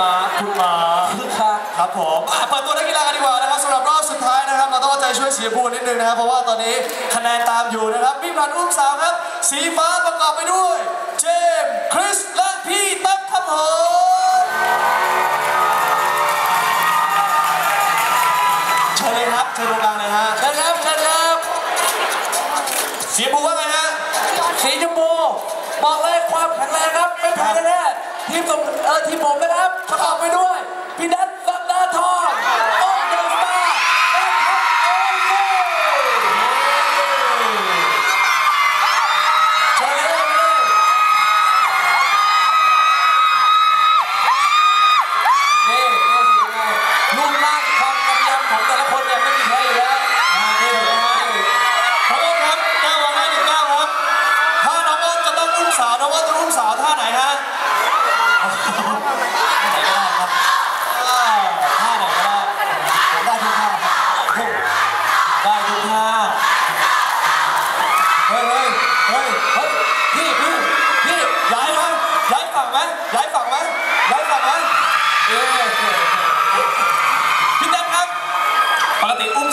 มาคุณมาครับครับผมอะเปิดตัวนักกีฬากันดีกว่านะครับสำหรับรอบสุดท้ายนะครับ เราต้องเอาใจช่วยสีชมพูนิดนึงนะครับ เพราะว่าตอนนี้คะแนนตามอยู่นะครับวิ่งผ่านอุ้มสาวครับ สีฟ้าประกอบไปด้วย เจมส์คริสและพี่ตั๊กครับผมเชิญเลยครับเชิญตรงกลางเลยฮะเชิญครับเชิญครับสีชมพูว่าไงฮะสีชมพูบอกเลยความแข็งแรงครับไม่แพ้แน่ๆ ทีมส่งเออทีมผมนะครับประกอบไปด้วยพี่นัท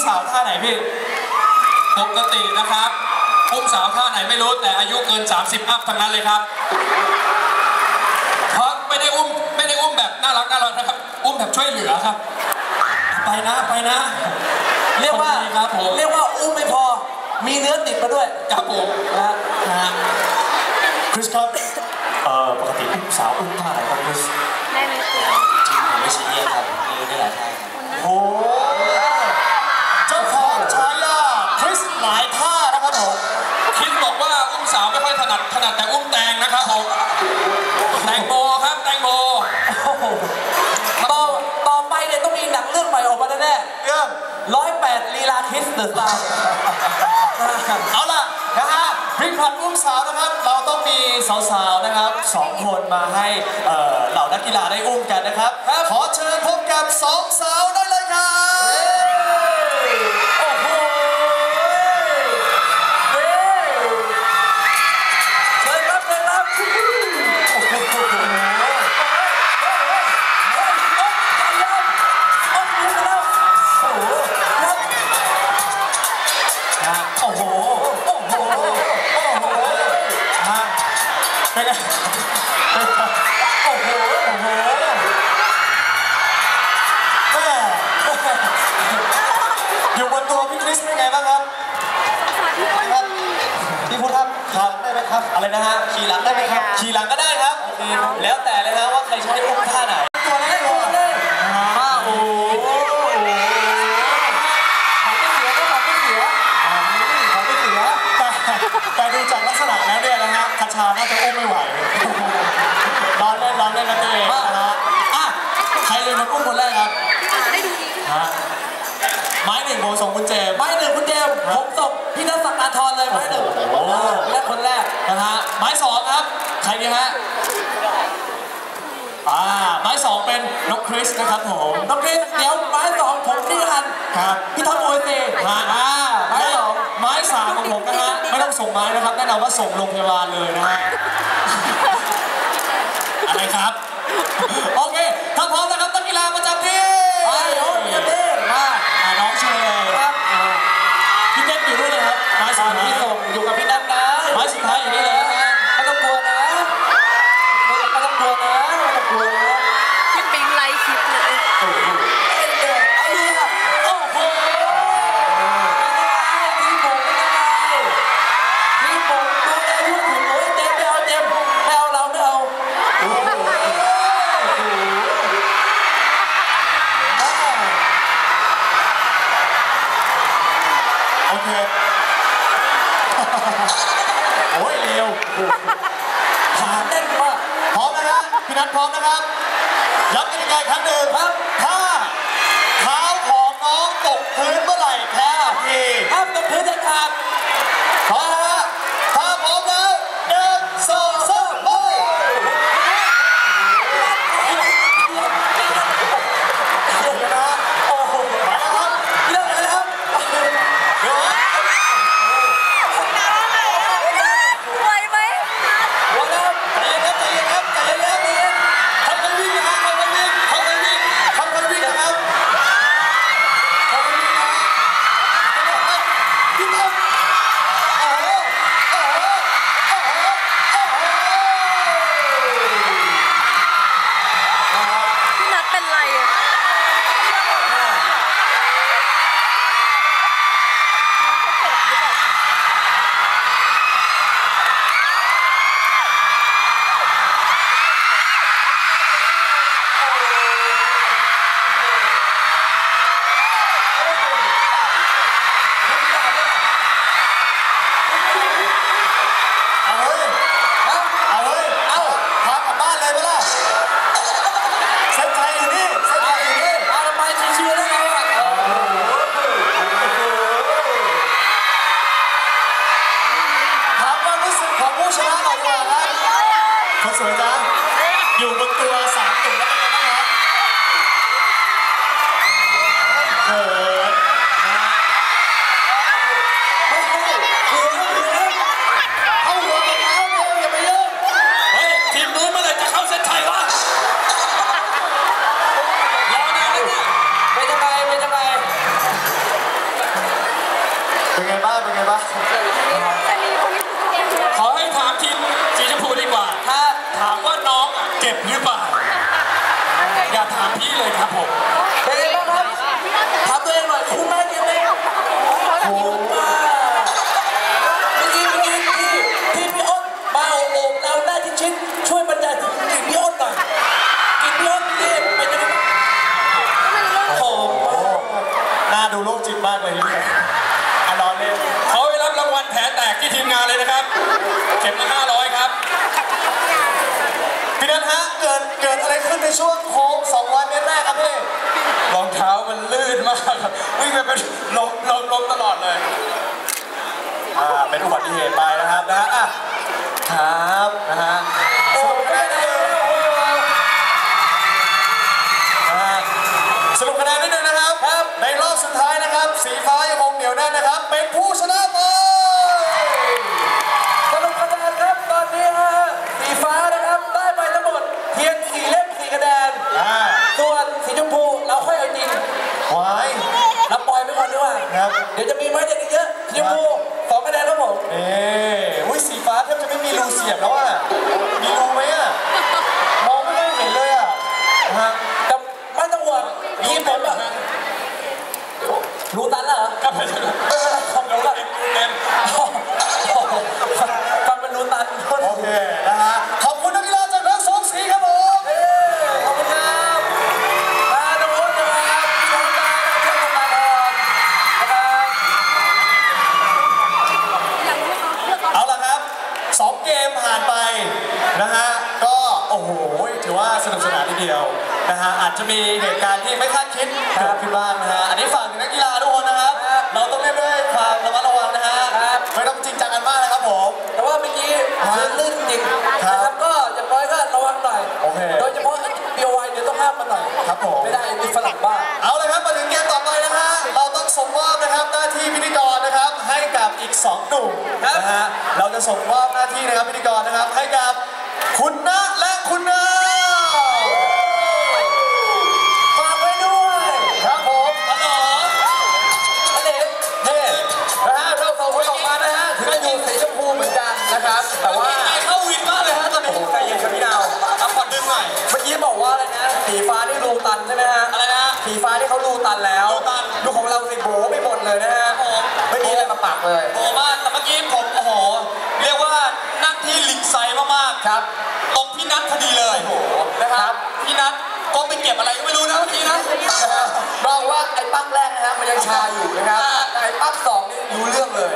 สาวท่าไหนพี่ ปกตินะครับอุ้มสาวท่าไหนไม่รู้แต่อายุเกิน 30 อัพทั้งนั้นเลยครับ เพราะไม่ได้อุ้มไม่ได้อุ้มแบบน่ารักน่ารักนะครับ อุ้มแบบช่วยเหลือครับ ไปนะไปนะ เรียกว่าขอบคุณครับผมเรียกว่าอุ้มไม่พอ มีเนื้อติดมาด้วยครับผมนะฮะนะฮะคริสครับเอ่อปกติอุ้มสาวอุ้มท่าไหนครับคริสได้ไหมครูจริงผมไม่ 8ลีลาทิสเดอะสตาเอาล่ะนะฮะพริกผัดอุ้มสาวนะครับ เราต้องมีสาวๆนะครับสองคนมาให้เหล่านักกีฬาได้อุ้มกันนะครับ ขอเชิญพบกับสองสาว ริสเป็นไงบ้างครับครับพี่พุทธครับครับได้ไหมครับ อะไรนะฮะขี่หลังได้ไหมครับขี่หลังก็ได้ครับ แล้วแต่เลยนะว่าใครจะให้อุ้มท่าไหนตัวเล็กตัวเล็กมาโอ้โหของไม่เสียก็ของไม่เสียเขาไม่เสียแต่แต่ดูจากลักษณะแล้วเนี่ยนะฮะคาชาน่าจะอุ้มไม่ไหวร้อนเล่นร้อนเล่นนะตัวเองนะฮะอะใครเลยมาอุ้มคนแรกครับได้ดูดีฮะ ไม้หนึ่งผมส่งคุณเจมส์ไม้หนึ่งคุณเจมส์ผมส่งพี่นัทสักดาทรเลยไม้หนึ่งโอ้โหและคนแรกนะฮะไม้สองครับ ใครดีฮะอ่าไม้สองเป็นนกคริสนะครับผมน้องคริสเดี๋ยวไม้สองผมนี่กันครับพี่ท็อปโอเซฮะอ่าไม้สองไม้สามของผมนะฮะไม่ต้องส่งไม้นะครับแนะนำว่าส่งโรงพยาบาลเลยนะฮะอะไรครับโอเคถ้าพร้อมนะครับ โอ้ยเร็วขาแน่นมากพร้อมนะฮะพี่นัทพร้อมนะครับย้ำกติกาอีกครั้งหนึ่งครับ ถ้าเท้าของน้องตกพื้นเมื่อไหร่แพ้ทันทีห้ามตกพื้นเด็ดขาดพร้อมนะ ในช่วงโค้ง200เมตรแรกครับพี่รองเท้ามันลื่นมากครับวิ่งไปเป็นลมลมลมตลอดเลยอ่าเป็นอุบัติเหตุไปนะครับนะอะครับนะฮะสรุปคะแนนสรุปคะแนนนิดนึงนะครับครับ ในรอบสุดท้ายนะครับ สีฟ้ายังคงเหนียวแน่นนะครับเป็น ดี๋ยวจะมีไม้เด็ดอีกเยอะสีชมพูสองคะแนนครับผมเอ๊อุ้ยสีฟ้าแทบจะไม่มีรูเสียบแล้วอะ จจะมีเหตุการณ์ที่ไม่คาดคิดเกิดขึ้นบ้างนะฮะ อันนี้ฝากถึงนักกีฬาทุกคนนะครับ เราต้องเล่นด้วยความระมัดระวังนะฮะ ไม่ต้องจริงจังกันมากนะครับผม แต่ว่าเมื่อกี้พื้นลื่นจริงนะครับก็อย่างน้อยก็ระวังหน่อยโอเคโดยเฉพาะเบียวไวเนี่ยต้องห้ามมันหน่อย ครับผม ไม่ได้มีฝรั่งบ้าเอาเลยครับมาถึงเกมต่อไปนะฮะ เราต้องส่งมอบนะครับหน้าที่พิธีกรนะครับให้กับอีกสองหนุ่มครับนะฮะ เราจะส่งมอบหน้าที่นะครับพิธีกรนะครับให้กับคุณณและาปักเลย โอ้มากแต่เมื่อกี้ผมโอ้โห เรียกว่านั่งที่ลิงไซด์มากๆครับ ตรงพี่นัทพอดีเลยนะครับพี่นัทก็ไปเก็บอะไรก็ไม่รู้นะเมื่อกี้นะบอกว่าไอ้ปักแรกนะฮะมันยังชาอยู่นะครับแต่ไอ้ปักสองนี่รู้เรื่องเลย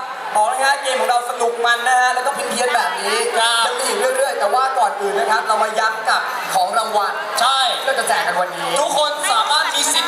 ถูกต้องครับบอกเลยฮะเกมของเราสนุกมันนะฮะแล้วก็พิเพี้ยนๆแบบนี้ครับยังมีอีกเรื่อยๆ แต่ว่าก่อนอื่นนะครับ เรามาย้ำกับของรางวัลใช่ที่เราจะแจกกันวันนี้ ทุกคนสามารถมีสิทธิ์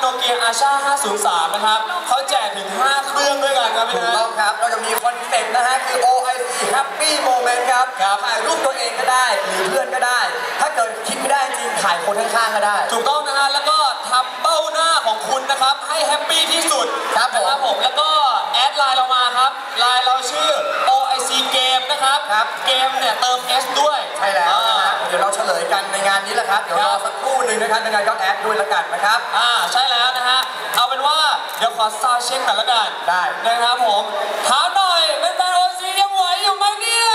โนเกียอาชา 503 นะครับเขาแจกถึง 5 เครื่องด้วยกันครับพี่ถูกนะ ต้องครับ เราจะมีคอนเซ็ปต์นะฮะ คือ OIC Happy Moment ครับครับถ่ายรูปตัวเองก็ได้ หรือเพื่อนก็ได้ ถ้าเกิดคิดไม่ได้จริงถ่ายคนข้างๆก็ได้ ถูกต้องนะฮะ แล้วก็ทำเบ้าหน้าของคุณนะครับ ให้แฮปปี้ที่สุดครับผมนะครับผม แล้วก็แอดไลน์เรามาครับ ไลน์เราชื่อ OIC Game นะครับ ครับเกมเนี่ยเติม S ด้วยใช่แล้วนะอ่าฮะ เดี๋ยวเราเฉลยกันในงานนี้แหละครับ เดี๋ยวรอสักครู่หนึ่งนะครับในงานก็แอดด้วยละกันนะครับ อ่าใช่แล้วนะฮะ เอาเป็นว่าเดี๋ยวขอซาวด์เช็คหน่อยละกันได้นะครับผมถามหน่อยเป็นแฟนโอซียังไหวอยู่ไหมเนี่ย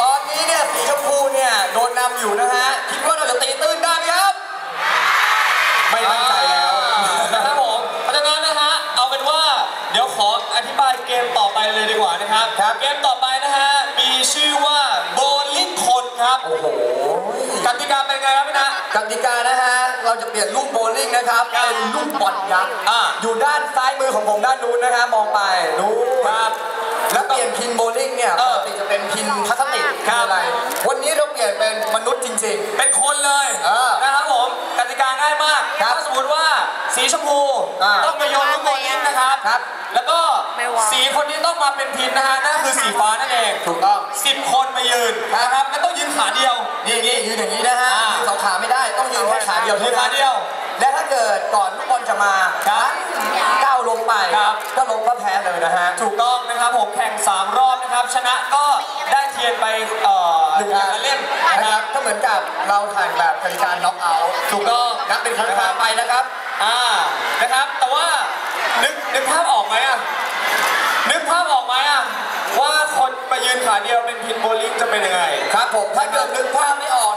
ตอนนี้เนี่ยสีชมพูเนี่ยโดนนำอยู่นะฮะคิดว่าเราจะตีตื้นได้ไหมครับ ไม่มั่นใจแล้วนะครับผมเพราะฉะนั้นนะฮะเอาเป็นว่าเดี๋ยวขออธิบายเกมต่อไปเลยดีกว่านะครับครับเกมต่อไป โอ้โหกติกาเป็นไงครับพี่นะกติกานะฮะ เราจะเปลี่ยนลูกโบว์ลิ่งนะครับครับ เป็นลูกบอลยักษ์อ่า อยู่ด้านซ้ายมือของผมด้านนู้นนะฮะ มองไปนู้นครับ แล้วเปลี่ยนพินโบว์ลิ่งเนี่ยเอปอกติจะเป็นพินพลาสติกครับ อะไร วันนี้เราเปลี่ยนเป็นมนุษย์จริง เป็นคนเลยเออนะครับผมกติกาง่ายมาก ครับถ้าสมมติว่าชมพู อ่า ต้องมาโยนลูกโบลิ่งนะ ครับครับ แล้วก็ไม่ว่า สีคนที่ต้องมาเป็นพินนะฮะนั่นก็คือสีฟ้านั่นเองถูกต้องสิบคนมายืนนะครับแล้วต้องยืนขาเดียวนี่อย่างนี้ยืนอย่างนี้นะฮะอ่ายืนสองขาไม่ได้ต้องยืนแค่ขาเดียวยืเท่านขานั้นเดียวและถ้าเกิดก่อนลูกบอลจะมาครับก้าวลงไปครับ ก็ลงก็แพ้เลยนะฮะ ถูกต้องนะครับผมแข่ง 3 รอบนะครับ ชนะก็ได้เทียนไปเอ่อหนึ่งอัน เล่มนะนะคครัรับบก็เหมือนกับเราแข่งแบบกติกาน็อกเอาท์ถูกต้องนับเป็นครั้งครั้งไปนะครับ อ่านะครับ แต่ว่านึกนึกภาพออกไหมอะนึกภาพออกไหมอะว่าคนมา ยืนขาเดียวเป็นพินโบลิ่งจะเป็นยังไง ครับผมถ้าเกิดนึกภาพไม่ออก